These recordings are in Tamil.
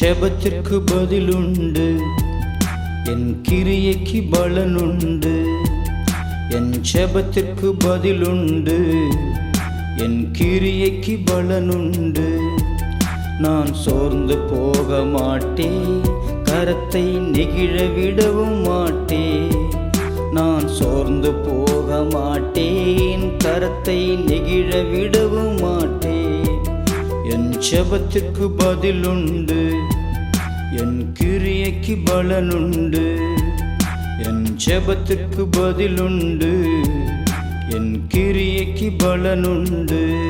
செபத்திற்கு பதிலுண்டு. என் கிரியைக்கு பலனுண்டு. என் செபத்திற்கு பதிலுண்டு. என் கிரியைக்கு பலனுண்டு. நான் சோர்ந்து போக மாட்டேன். கரத்தை நெகிழ விடவும் மாட்டேன். நான் சோர்ந்து போக மாட்டேன். கரத்தை நெகிழ விடவும் மாட்டேன். என் செபத்திற்கு பதிலுண்டு. என் கிரியைக்கு பலனுண்டு. என் செபத்திற்கு பதிலுண்டு. என் கிரியைக்கு பலனுண்டு.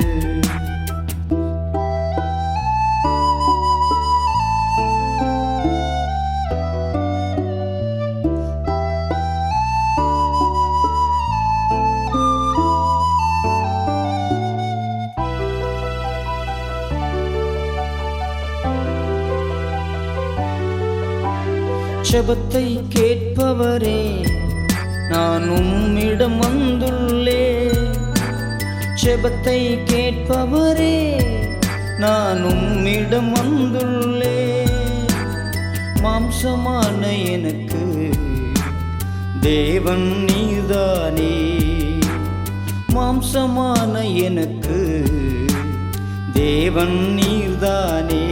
ஜபத்தை கேட்பவரே நான் உம்மிடம் வந்துள்ளே. ஜபத்தை கேட்பவரே நான் உம்மிடம் வந்துள்ளே. மாம்சமான எனக்கு தேவன் நீதானே. மாம்சமான எனக்கு தேவன் நீர்தானே.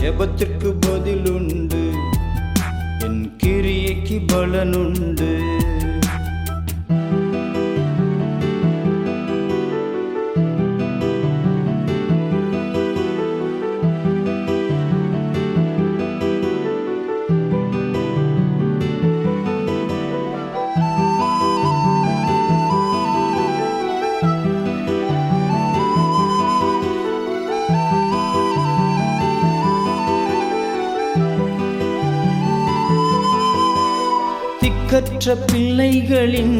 ஜபத்திற்கு பதிலுண்டு கிரியைக்கு கற்ற பிள்ளைகளின்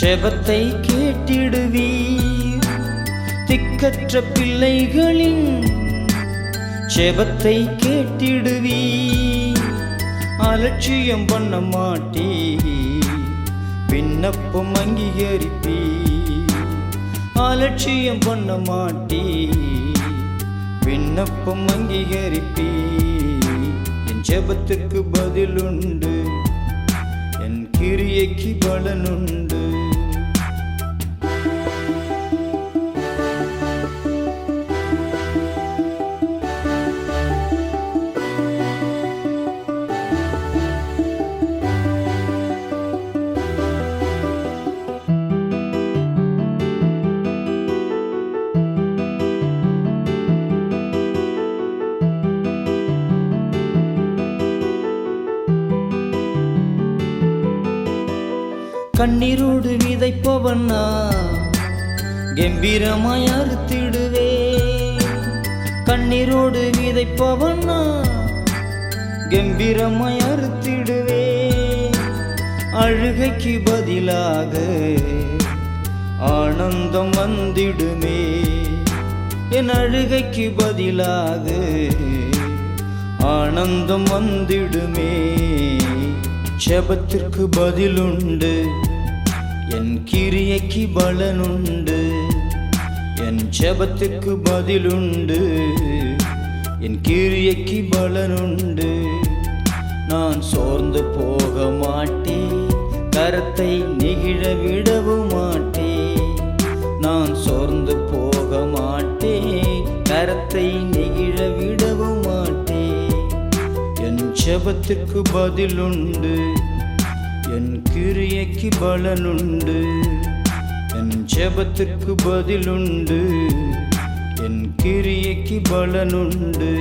செபத்தை கேட்டிடுவீர். திக்கற்ற பிள்ளைகளின் செபத்தை கேட்டிடுவீர். அலட்சியம் பண்ண மாட்டீ விண்ணப்பம் அங்கீகரிப்பீ அலட்சியம் பண்ண மாட்டீ விண்ணப்பம் அங்கீகரிப்பீ என் ஜெபத்திற்கு பதிலுண்டு. என் கிரியைக்கு கண்ணீரோடு விதைப்பவனா? கம்பீரமாய் அறுத்திடுவே. கண்ணீரோடு விதைப்பவனா? கம்பீரமாய் அறுத்திடுவே. அழுகைக்கு பதிலாக ஆனந்தம் வந்திடுமே. என் அழுகைக்கு பதிலாக ஆனந்தம் வந்திடுமே. செபத்திற்கு பதிலுண்டு. என் கிரியைக்கு பலனுண்டு. என் செபத்திற்கு பதிலுண்டு. என் கிரியைக்கு பலனுண்டு. நான் சோர்ந்து போக மாட்டேன் கரத்தை நெகிழ விடவும் மாட்டேன் நான் சோர்ந்து போக மாட்டேன் கரத்தை ஜபத்துக்கு செபத்திற்கு பதிலுண்டு. என் கிரியைக்கு பலனுண்டு. என் ஜெபத்திற்கு பதிலுண்டு. என் கிரியைக்கு பலனுண்டு.